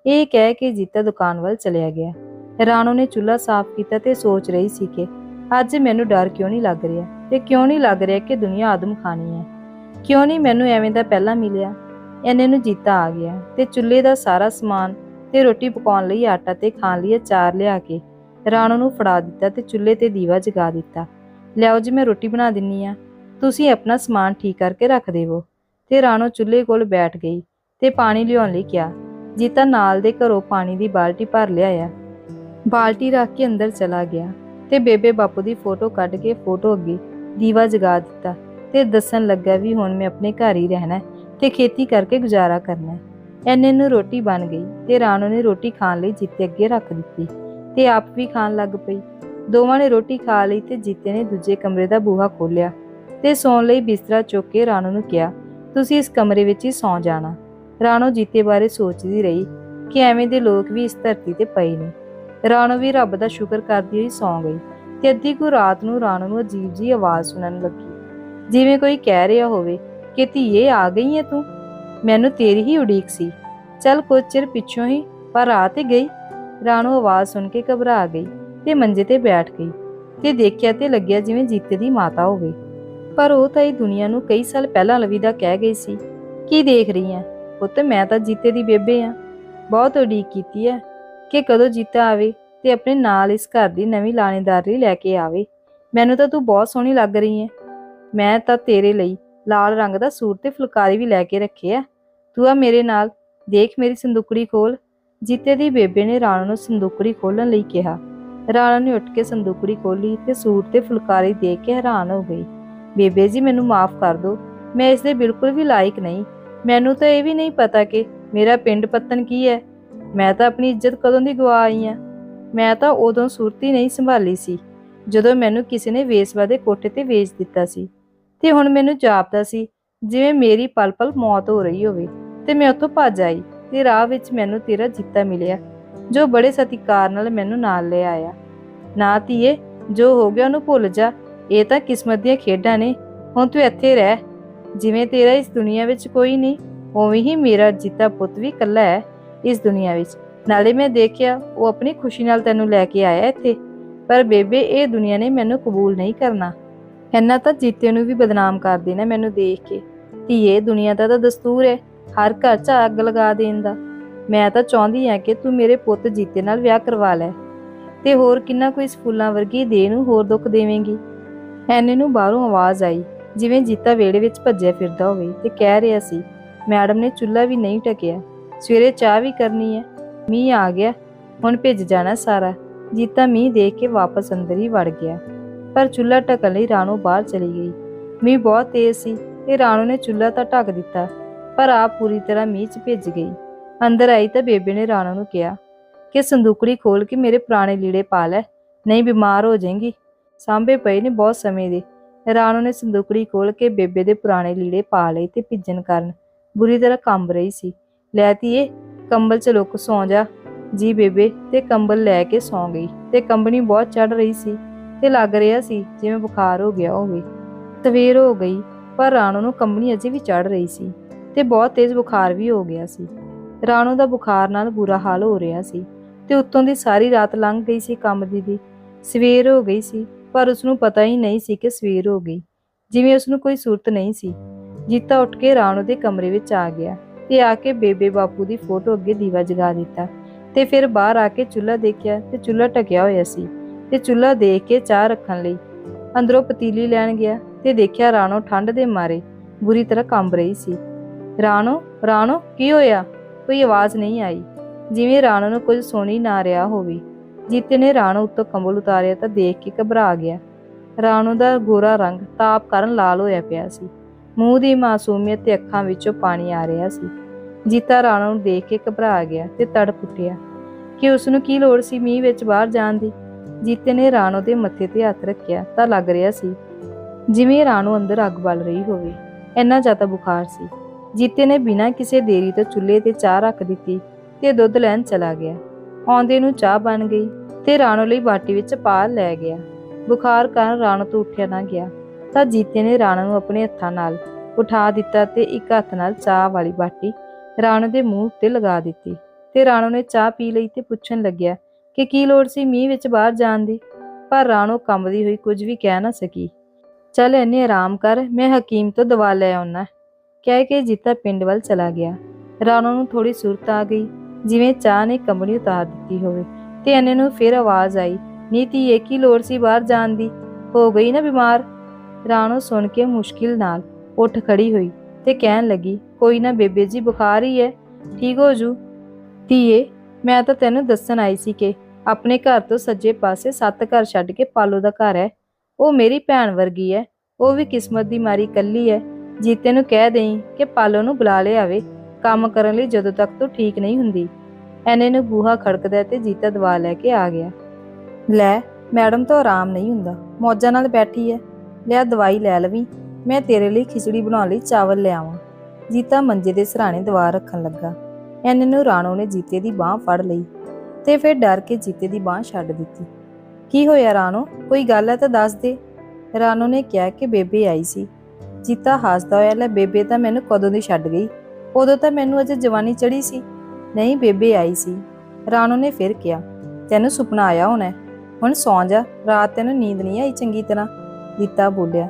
ਇਹ ਕਹਿ ਕੇ ਜੀਤਾ ਦੁਕਾਨ ਵੱਲ ਚਲਿਆ ਗਿਆ। ਰਾਣੋ ਨੇ ਚੁੱਲ੍ਹਾ ਸਾਫ਼ ਕੀਤਾ ਤੇ ਸੋਚ ਰਹੀ ਸੀ ਕਿ ਅੱਜ ਮੈਨੂੰ ਡਰ ਕਿਉਂ ਨਹੀਂ ਲੱਗ ਰਿਹਾ ਤੇ ਕਿਉਂ ਨਹੀਂ ਲੱਗ ਰਿਹਾ ਕਿ ਦੁਨੀਆ ਆਦਮ ਖਾਣੀ ਹੈ? ਕਿਉਂ ਨਹੀਂ ਮੈਨੂੰ ਐਵੇਂ ਦਾ ਪਹਿਲਾਂ ਮਿਲਿਆ? ਐਨੇ ਨੂੰ ਜੀਤਾ ਆ ਗਿਆ ਤੇ ਚੁੱਲ੍ਹੇ ਦਾ ਸਾਰਾ ਸਮਾਨ ਤੇ ਰੋਟੀ ਪਕਾਉਣ ਲਈ ਆਟਾ ਤੇ ਖਾਣ ਲਈ ਅਚਾਰ ਲਿਆ ਕੇ ਰਾਣੋ ਨੂੰ ਫੜਾ ਦਿੱਤਾ ਤੇ ਚੁੱਲ੍ਹੇ ਤੇ ਦੀਵਾ ਜਗਾ ਦਿੱਤਾ। ਲਿਆਓ ਜੀ, ਮੈਂ ਰੋਟੀ ਬਣਾ ਦਿੰਨੀ ਆ। ਤੁਸੀਂ ਆਪਣਾ ਸਮਾਨ ਠੀਕ ਕਰਕੇ ਰੱਖ ਦੇਵੋ। ਤੇ ਰਾਣੋ ਚੁੱਲ੍ਹੇ ਕੋਲ ਬੈਠ ਗਈ ਤੇ ਪਾਣੀ ਲਿਆਉਣ ਲਈ ਕਿਹਾ, ਜੀਤਾ ਨਾਲ ਦੇ ਘਰੋਂ ਪਾਣੀ ਦੀ ਬਾਲਟੀ ਭਰ ਲਿਆਇਆ। ਬਾਲਟੀ ਰੱਖ ਕੇ ਅੰਦਰ ਚਲਾ ਗਿਆ। ਤੇ ਬੇਬੇ ਬਾਪੂ ਦੀ ਫੋਟੋ ਕੱਢ ਕੇ ਫੋਟੋ ਅੱਗੇ ਦੀਵਾ ਜਗਾ ਦਿੱਤਾ ਤੇ ਦੱਸਣ ਲੱਗਾ ਵੀ ਹੁਣ ਮੈਂ ਆਪਣੇ ਘਰ ਹੀ ਰਹਿਣਾ ਹੈ ਤੇ ਖੇਤੀ ਕਰਕੇ ਗੁਜ਼ਾਰਾ ਕਰਨਾ ਹੈ। ਐਨੇ ਨੂੰ ਰੋਟੀ ਬਣ ਗਈ ਤੇ ਰਾਣੋ ਨੇ ਰੋਟੀ ਖਾਣ ਲਈ ਜੀਤੇ ਅੱਗੇ ਰੱਖ ਦਿੱਤੀ ਤੇ ਆਪ ਵੀ ਖਾਣ ਲੱਗ ਪਈ। ਦੋਵਾਂ ਨੇ ਰੋਟੀ ਖਾ ਲਈ ਤੇ ਜੀਤੇ ਨੇ ਦੂਜੇ ਕਮਰੇ ਦਾ ਬੂਹਾ ਖੋਲ੍ਹਿਆ ਤੇ ਸੌਣ ਲਈ ਬਿਸਤਰਾ ਚੁੱਕ ਕੇ ਰਾਣੋ ਨੂੰ ਕਿਹਾ, ਤੁਸੀਂ ਇਸ ਕਮਰੇ ਵਿੱਚ ਹੀ ਸੌਂ ਜਾਣਾ। ਰਾਣੋ ਜੀਤੇ ਬਾਰੇ ਸੋਚਦੀ ਰਹੀ ਕਿ ਐਵੇਂ ਦੇ ਲੋਕ ਵੀ ਇਸ ਧਰਤੀ ਤੇ ਪਏ ਨੇ। ਰਾਣੋ ਵੀ ਰੱਬ ਦਾ ਸ਼ੁਕਰ ਕਰਦੀ ਹੋਈ ਸੌਂ ਗਈ ਤੇ ਅੱਧੀ ਕੁ ਰਾਤ ਨੂੰ ਰਾਣੋ ਨੂੰ ਅਜੀਬ ਜੀ ਆਵਾਜ਼ ਸੁਣਨ ਲੱਗੀ। ਜਿਵੇਂ ਕੋਈ ਕਹਿ ਰਿਹਾ ਹੋਵੇ ਕਿ ਧੀਏ, ਆ ਗਈ ਹੈ ਤੂੰ? ਮੈਨੂੰ ਤੇਰੀ ਹੀ ਉਡੀਕ ਸੀ। ਚੱਲ ਕੁਝ ਚਿਰ ਪਿੱਛੋਂ ਹੀ, ਪਰ ਆ ਤੇ ਗਈ। ਰਾਣੋ ਆਵਾਜ਼ ਸੁਣ ਕੇ ਘਬਰਾ ਗਈ ਤੇ ਮੰਜੇ ਤੇ ਬੈਠ ਗਈ ਤੇ ਦੇਖਿਆ ਤੇ ਲੱਗਿਆ ਜਿਵੇਂ ਜੀਤੇ ਦੀ ਮਾਤਾ ਹੋਵੇ। ਪਰ ਉਹ ਤਾਂ ਇਹ ਦੁਨੀਆ ਨੂੰ ਕਈ ਸਾਲ ਪਹਿਲਾਂ ਅਲਵਿਦਾ ਕਹਿ ਗਈ ਸੀ, ਕੀ ਦੇਖ ਰਹੀ ਆ? ਪੁੱਤ, ਮੈਂ ਤਾਂ ਜੀਤੇ ਦੀ ਬੇਬੇ ਆ। ਬਹੁਤ ਉਡੀਕ ਕੀਤੀ ਹੈ ਕਿ ਕਦੋਂ ਜੀਤਾ ਆਵੇ ਤੇ ਆਪਣੇ ਨਾਲ ਇਸ ਘਰ ਦੀ ਨਵੀਂ ਲਾਣੇਦਾਰੀ ਲੈ ਕੇ ਆਵੇ। ਮੈਨੂੰ ਤਾਂ ਤੂੰ ਬਹੁਤ ਸੋਹਣੀ ਲੱਗ ਰਹੀ ਹੈ ਮੈਂ ਤਾਂ ਤੇਰੇ ਲਈ ਲਾਲ ਰੰਗ ਦਾ ਸੂਟ ਤੇ ਫੁਲਕਾਰੀ ਵੀ ਲੈ ਕੇ ਰੱਖੇ ਆ ਤੂੰ ਆ ਮੇਰੇ ਨਾਲ, ਦੇਖ ਮੇਰੀ ਸੰਦੂਕੜੀ ਖੋਲ। ਜੀਤੇ ਦੀ ਬੇਬੇ ਨੇ ਰਾਣਾ ਨੂੰ ਸੰਦੂਕੜੀ ਖੋਲਣ ਲਈ ਕਿਹਾ। ਰਾਣਾ ਨੇ ਉੱਠ ਕੇ ਸੰਦੂਕੜੀ ਖੋਲੀ ਤੇ ਸੂਟ ਤੇ ਫੁਲਕਾਰੀ ਦੇਖ ਕੇ ਹੈਰਾਨ ਹੋ ਗਈ। ਬੇਬੇ ਜੀ, ਮੈਨੂੰ ਮਾਫ ਕਰ ਦਿਓ ਮੈਂ ਇਸ ਦੇ ਬਿਲਕੁਲ ਵੀ ਲਾਇਕ ਨਹੀਂ। ਮੈਨੂੰ ਤਾਂ ਇਹ ਵੀ ਨਹੀਂ ਪਤਾ ਕਿ ਮੇਰਾ ਪਿੰਡ ਪੱਤਨ ਕੀ ਹੈ। ਮੈਂ ਤਾਂ ਆਪਣੀ ਇੱਜ਼ਤ ਕਦੋਂ ਦੀ ਗਵਾ ਆਈ ਆ? ਮੈਂ ਤਾਂ ਉਦੋਂ ਸੁਰਤੀ ਨਹੀਂ ਸੰਭਾਲੀ ਸੀ, ਜਦੋਂ ਮੈਨੂੰ ਕਿਸੇ ਨੇ ਵੇਸਵਾ ਦੇ ਕੋਠੇ ਤੇ ਵੇਚ ਦਿੱਤਾ ਸੀ। ਤੇ ਹੁਣ ਮੈਨੂੰ ਜਾਪਦਾ ਸੀ, ਜਿਵੇਂ ਮੇਰੀ ਪਲ-ਪਲ ਮੌਤ ਹੋ ਰਹੀ ਹੋਵੇ, ਤੇ ਮੈਂ ਉੱਥੋਂ ਭੱਜ ਆਈ, ਤੇ ਰਾਹ ਵਿੱਚ ਮੈਨੂੰ ਤੇਰਾ ਜਿੱਤਾ ਮਿਲਿਆ, ਜੋ ਬੜੇ ਸਤਿਕਾਰ ਨਾਲ ਮੈਨੂੰ ਨਾਲ ਲੈ ਆਇਆ। ਨਾ ਧੀਏ, ਜੋ ਹੋ ਗਿਆ ਉਹਨੂੰ ਭੁੱਲ ਜਾ, ਇਹ ਤਾਂ ਕਿਸਮਤ ਦੀਆਂ ਖੇਡਾਂ ਨੇ, ਹੁਣ ਤੂੰ ਇੱਥੇ ਰਹਿ। ਜਿਵੇਂ ਤੇਰਾ ਇਸ ਦੁਨੀਆ ਵਿੱਚ ਕੋਈ ਨਹੀਂ, ਉਵੇਂ ਹੀ ਮੇਰਾ ਜਿੱਤਾ ਪੁੱਤ ਵੀ ਇਕੱਲਾ ਹੈ। ਇਸ ਦੁਨੀਆ ਵਿੱਚ। ਨਾਲੇ ਮੈਂ ਦੇਖਿਆ, ਉਹ ਆਪਣੀ ਖੁਸ਼ੀ ਨਾਲ ਤੈਨੂੰ ਲੈ ਕੇ ਆਇਆ ਇੱਥੇ। ਪਰ ਬੇਬੇ, ਇਹ ਦੁਨੀਆ ਨੇ ਮੈਨੂੰ ਕਬੂਲ ਨਹੀਂ ਕਰਨਾ। ਇੰਨਾ ਤਾਂ ਜੀਤੇ ਨੂੰ ਵੀ ਬਦਨਾਮ ਕਰ ਦੇਣਾ ਮੈਨੂੰ ਦੇਖ ਕੇ। ਧੀਏ ਦੁਨੀਆ ਦਾ ਤਾਂ ਦਸਤੂਰ ਹੈ। ਹਰ ਘਰ 'ਚ ਅੱਗ ਲਗਾ ਦੇਣ ਦਾ। ਮੈਂ ਤਾਂ ਚਾਹੁੰਦੀ ਹਾਂ ਕਿ ਤੂੰ ਮੇਰੇ ਪੁੱਤ ਜੀਤੇ ਨਾਲ ਵਿਆਹ ਕਰਵਾ ਲੈ। ਤੇ ਹੋਰ ਕਿੰਨਾ ਕੋਈ ਇਸ ਫੁੱਲਾਂ ਵਰਗੀ ਦੇ ਨੂੰ ਹੋਰ ਦੁੱਖ ਦੇਵੇਂਗੀ? ਐਨੇ ਨੂੰ ਬਾਹਰੋਂ ਆਵਾਜ਼ ਆਈ, ਜਿਵੇਂ ਜੀਤਾ ਵਿਹੜੇ ਵਿੱਚ ਭੱਜਿਆ ਫਿਰਦਾ ਹੋਵੇ ਤੇ ਕਹਿ ਰਿਹਾ ਸੀ, ਮੈਡਮ ਨੇ ਚੁੱਲ੍ਹਾ ਵੀ ਨਹੀਂ ਟਕਿਆ ਸਵੇਰੇ ਚਾਹ ਵੀ ਕਰਨੀ ਹੈ। ਮੀਂਹ ਆ ਗਿਆ। ਹੁਣ ਭਿੱਜ ਜਾਣਾ ਸਾਰਾ। ਜੀਤਾ ਮੀਂਹ ਦੇਖ ਕੇ ਵਾਪਸ ਅੰਦਰ ਹੀ ਵੜ ਗਿਆ। ਪਰ ਚੁੱਲ੍ਹਾ ਢੱਕਣ ਲਈ ਰਾਣੋ ਬਾਹਰ ਚਲੀ ਗਈ। ਮੀਂਹ ਬਹੁਤ ਤੇਜ਼ ਸੀ। ਤੇ ਰਾਣੋ ਨੇ ਚੁੱਲ੍ਹਾ ਤਾਂ ਢੱਕ ਦਿੱਤਾ, ਪਰ ਆਪ ਪੂਰੀ ਤਰ੍ਹਾਂ ਮੀਂਹ 'ਚ ਭਿੱਜ ਗਈ। ਅੰਦਰ ਆਈ ਤਾਂ ਬੇਬੇ ਨੇ ਰਾਣੋ ਨੂੰ ਕਿਹਾ, ਕਿ ਸੰਦੂਕੜੀ ਖੋਲ ਕੇ ਮੇਰੇ ਪੁਰਾਣੇ ਲੀੜੇ ਪਾ ਲੈ, ਨਹੀਂ ਬਿਮਾਰ ਹੋ ਜਾਏਂਗੀ। ਸਾਂਭੇ ਪਏ ਨੇ ਬਹੁਤ ਸਮੇਂ ਦੇ ਰਾਣੋ ਨੇ ਸੰਦੂਕੜੀ ਖੋਲ ਕੇ ਬੇਬੇ ਦੇ ਪੁਰਾਣੇ ਲੀੜੇ ਪਾ ਲਏ ਤੇ ਭਿੱਜਣ ਕਾਰਨ ਬੁਰੀ ਤਰ੍ਹਾਂ ਕੰਬ ਰਹੀ ਸੀ। ਲੈ ਧੀਏ, ਕੰਬਲ 'ਚ ਲੁੱਕ ਸੌਂ ਜਾ। ਜੀ ਬੇਬੇ, ਤੇ ਕੰਬਲ ਲੈ ਕੇ ਸੌਂ ਗਈ। ਤੇ ਕੰਬਣੀ ਬਹੁਤ ਚੜ ਰਹੀ ਸੀ ਤੇ ਲੱਗ ਰਿਹਾ ਸੀ ਜਿਵੇਂ ਬੁਖਾਰ ਹੋ ਗਿਆ ਹੋਵੇ। ਸਵੇਰ ਹੋ ਗਈ, ਪਰ ਰਾਣੋ ਨੂੰ ਕੰਬਣੀ ਅਜੇ ਵੀ ਚੜ ਰਹੀ ਸੀ ਤੇ ਬਹੁਤ ਤੇਜ਼ ਬੁਖਾਰ ਵੀ ਹੋ ਗਿਆ ਸੀ। ਰਾਣੋ ਦਾ ਬੁਖਾਰ ਨਾਲ ਬੁਰਾ ਹਾਲ ਹੋ ਰਿਹਾ ਸੀ ਤੇ ਉੱਤੋਂ ਦੀ ਸਾਰੀ ਰਾਤ ਲੰਘ ਗਈ ਸੀ ਕੰਮ ਦੀ ਦੀ। ਸਵੇਰ ਹੋ ਗਈ ਸੀ, ਪਰ ਉਸ ਨੂੰ ਪਤਾ ਹੀ ਨਹੀਂ ਸੀ ਕਿ ਸਵੇਰ ਹੋ ਗਈ। ਜਿਵੇਂ ਉਸ ਨੂੰ ਕੋਈ ਸੂਰਤ ਨਹੀਂ ਸੀ। ਜੀਤਾ ਉੱਠ ਕੇ ਰਾਣੋ ਦੇ ਕਮਰੇ ਵਿੱਚ ਆ ਗਿਆ। ਤੇ ਆ ਕੇ ਬੇਬੇ ਬਾਪੂ ਦੀ ਫੋਟੋ ਅੱਗੇ ਦੀਵਾ ਜਗਾ ਦਿੱਤਾ ਤੇ ਫਿਰ ਬਾਹਰ ਆ ਕੇ ਚੁੱਲ੍ਹਾ ਦੇਖਿਆ ਤੇ ਚੁੱਲ੍ਹਾ ਟਕਿਆ ਹੋਇਆ ਸੀ ਤੇ ਚੁੱਲ੍ਹਾ ਦੇਖ ਕੇ ਚਾਹ ਰੱਖਣ ਲਈ ਅੰਦਰੋਂ ਪਤੀਲੀ ਲੈਣ ਗਿਆ ਤੇ ਦੇਖਿਆ ਰਾਣੋ ਠੰਡ ਦੇ ਮਾਰੇ ਬੁਰੀ ਤਰ੍ਹਾਂ ਕੰਬ ਰਹੀ ਸੀ। ਰਾਣੋ ਰਾਣੋ, ਕੀ ਹੋਇਆ? ਕੋਈ ਆਵਾਜ਼ ਨਹੀਂ ਆਈ। ਜਿਵੇਂ ਰਾਣੋ ਨੂੰ ਕੁਝ ਸੁਣ ਨਾ ਰਿਹਾ ਹੋਵੇ। ਜੀਤੇ ਨੇ ਰਾਣੋ ਉੱਤੋਂ ਕੰਬਲ ਉਤਾਰਿਆ ਤਾਂ ਦੇਖ ਕੇ ਘਬਰਾ ਗਿਆ। ਰਾਣੋ ਦਾ ਗੋਰਾ ਰੰਗ ਤਾਪ ਕਾਰਨ ਲਾਲ ਹੋਇਆ ਪਿਆ ਸੀ। ਮੂੰਹ ਦੀ ਮਾਸੂਮੀਅਤ ਤੇ ਅੱਖਾਂ ਵਿੱਚੋਂ ਪਾਣੀ ਆ ਰਿਹਾ ਸੀ। ਜੀਤਾ ਰਾਣੋ ਨੂੰ ਦੇਖ ਕੇ ਘਬਰਾ ਗਿਆ ਤੇ ਤੜਪ ਉੱਠਿਆ। ਕਿ ਉਸ ਨੂੰ ਕੀ ਲੋੜ ਸੀ ਮੀਂਹ ਵਿੱਚ ਬਾਹਰ ਜਾਣ ਦੀ? ਜੀਤੇ ਨੇ ਰਾਣੋ ਦੇ ਮੱਥੇ ਤੇ ਹੱਥ ਰੱਖਿਆ ਤਾਂ ਲੱਗ ਰਿਹਾ ਸੀ, ਜਿਵੇਂ ਰਾਣੋ ਅੰਦਰ ਅੱਗ ਬਲ ਰਹੀ ਹੋਵੇ। ਇੰਨਾ ਜ਼ਿਆਦਾ ਬੁਖਾਰ ਸੀ। ਜੀਤੇ ਨੇ ਬਿਨਾਂ ਕਿਸੇ ਦੇਰੀ ਤੋਂ ਚੁੱਲ੍ਹੇ ਤੇ ਚਾਹ ਰੱਖ ਦਿੱਤੀ ਤੇ ਦੁੱਧ ਲੈਣ ਚਲਾ ਗਿਆ। ਆਉਂਦੇ ਨੂੰ ਚਾਹ ਬਣ ਗਈ ਤੇ ਰਾਣੋ ਲਈ ਬਾਟੀ ਵਿੱਚ ਪਾ ਲੈ ਗਿਆ। ਬੁਖਾਰ ਕਾਰਨ ਰਾਣੋ ਤੋਂ ਉੱਠਿਆ ਨਾ ਗਿਆ ਤਾਂ ਜੀਤੇ ਨੇ ਰਾਣਾ ਨੂੰ ਆਪਣੇ ਹੱਥਾਂ ਨਾਲ ਉਠਾ ਦਿੱਤਾ ਤੇ ਇੱਕ ਹੱਥ ਨਾਲ ਚਾਹ ਵਾਲੀ ਬਾਟੀ ਰਾਣੋ ਦੇ ਮੂੰਹ ਉੱਤੇ ਲਗਾ ਦਿੱਤੀ ਤੇ ਰਾਣੋ ਨੇ ਚਾਹ ਪੀ ਲਈ ਤੇ ਪੁੱਛਣ ਲੱਗਿਆ ਕਿ ਕੀ ਲੋੜ ਸੀ ਮੀਂਹ ਵਿੱਚ ਬਾਹਰ ਜਾਣ ਦੀ? ਪਰ ਰਾਣੋ ਕੰਬਦੀ ਹੋਈ ਕੁਝ ਵੀ ਕਹਿ ਨਾ ਸਕੀ। ਚੱਲ ਇੰਨੇ ਆਰਾਮ ਕਰ, ਮੈਂ ਹਕੀਮ ਤੋਂ ਦਵਾ ਲੈ ਆਉਣਾ ਕਹਿ ਕੇ ਜੀਤਾ ਪਿੰਡ ਵੱਲ ਚਲਾ ਗਿਆ। ਰਾਣੋ ਨੂੰ ਥੋੜੀ ਸੁਰਤ ਆ ਗਈ, ਜਿਵੇਂ ਚਾਹ ਨੇ ਕੰਬਣੀ ਉਤਾਰ ਦਿੱਤੀ ਹੋਵੇ। ਤੇ ਇਹਨੇ ਨੂੰ ਫਿਰ ਆਵਾਜ਼ ਆਈ ਨੀਤੀ ਇਹ ਕੀ ਲੋੜ ਸੀ ਬਾਹਰ ਜਾਣ ਦੀ? ਹੋ ਗਈ ਨਾ ਬਿਮਾਰ? ਰਾਣੋ ਸੁਣ ਕੇ ਮੁਸ਼ਕਿਲ ਨਾਲ ਉੱਠ ਖੜੀ ਹੋਈ। ਤੇ ਕਹਿਣ ਲੱਗੀ, ਕੋਈ ਨਾ ਬੇਬੇ ਜੀ, ਬੁਖਾਰ ਹੀ ਹੈ। ਠੀਕ ਹੋ ਜੂ। ਧੀਏ, ਮੈਂ ਤਾਂ ਤੈਨੂੰ ਦੱਸਣ ਆਈ ਸੀ ਕਿ ਆਪਣੇ ਘਰ ਤੋਂ ਸੱਜੇ ਪਾਸੇ ਸੱਤ ਘਰ ਛੱਡ ਕੇ ਪਾਲੋ ਦਾ ਘਰ ਹੈ। ਉਹ ਮੇਰੀ ਭੈਣ ਵਰਗੀ ਹੈ। ਉਹ ਵੀ ਕਿਸਮਤ ਦੀ ਮਾਰੀ ਕੱਲੀ ਹੈ। ਜੀਤੇ ਨੂੰ ਕਹਿ ਦੇਈ ਕਿ ਪਾਲੋ ਨੂੰ ਬੁਲਾ ਲਿਆਵੇ ਕੰਮ ਕਰਨ ਲਈ ਜਦੋਂ ਤੱਕ ਤੂੰ ਠੀਕ ਨਹੀਂ ਹੁੰਦੀ। ਐਨੇ ਨੂੰ ਬੂਹਾ ਖੜਕਦਾ ਤੇ ਜੀਤਾ ਦਵਾ ਲੈ ਕੇ ਆ ਗਿਆ। ਲੈ, ਮੈਡਮ ਤੋਂ ਆਰਾਮ ਨਹੀਂ ਹੁੰਦਾ। ਮੌਜਾਂ ਨਾਲ ਬੈਠੀ ਐ ਲਿਆ ਦਵਾਈ ਲੈ ਲਵੀਂ। ਮੈਂ ਤੇਰੇ ਲਈ ਖਿਚੜੀ ਬਣਾਉਣ ਲਈ ਚਾਵਲ ਲਿਆਵਾਂ ਜੀਤਾ ਮੰਜੇ ਦੇ ਸਰਾਣੇ ਦਵਾ ਰੱਖਣ ਲੱਗਾ। ਐਨੇ ਨੂੰ ਰਾਣੋ ਨੇ ਜੀਤੇ ਦੀ ਬਾਹ ਫੜ ਲਈ ਤੇ ਫਿਰ ਡਰ ਕੇ ਜੀਤੇ ਦੀ ਬਾਹ ਛੱਡ ਦਿੱਤੀ। ਕੀ ਹੋਇਆ ਰਾਣੋ? ਕੋਈ ਗੱਲ ਹੈ ਤਾਂ ਦੱਸ ਦੇ। ਰਾਣੋ ਨੇ ਕਿਹਾ ਕਿ ਬੇਬੇ ਆਈ ਸੀ। ਜੀਤਾ ਹੱਸਦਾ ਹੋਇਆ, ਲੈ ਬੇਬੇ ਤਾਂ ਮੈਨੂੰ ਕਦੋਂ ਦੀ ਛੱਡ ਗਈ? ਉਦੋਂ ਤਾਂ ਮੈਨੂੰ ਅਜੇ ਜਵਾਨੀ ਚੜੀ ਸੀ। ਨਹੀਂ, ਬੇਬੇ ਆਈ ਸੀ। ਰਾਣੋ ਨੇ ਫਿਰ ਕਿਹਾ, ਤੈਨੂੰ ਸੁਪਨਾ ਆਇਆ ਹੋਣਾ ਹੁਣ ਸੌਂ ਜਾ। ਰਾਤ ਤੈਨੂੰ ਨੀਂਦ ਨਹੀਂ ਆਈ ਚੰਗੀ ਤਰ੍ਹਾਂ। ਜੀਤਾ ਬੋਲਿਆ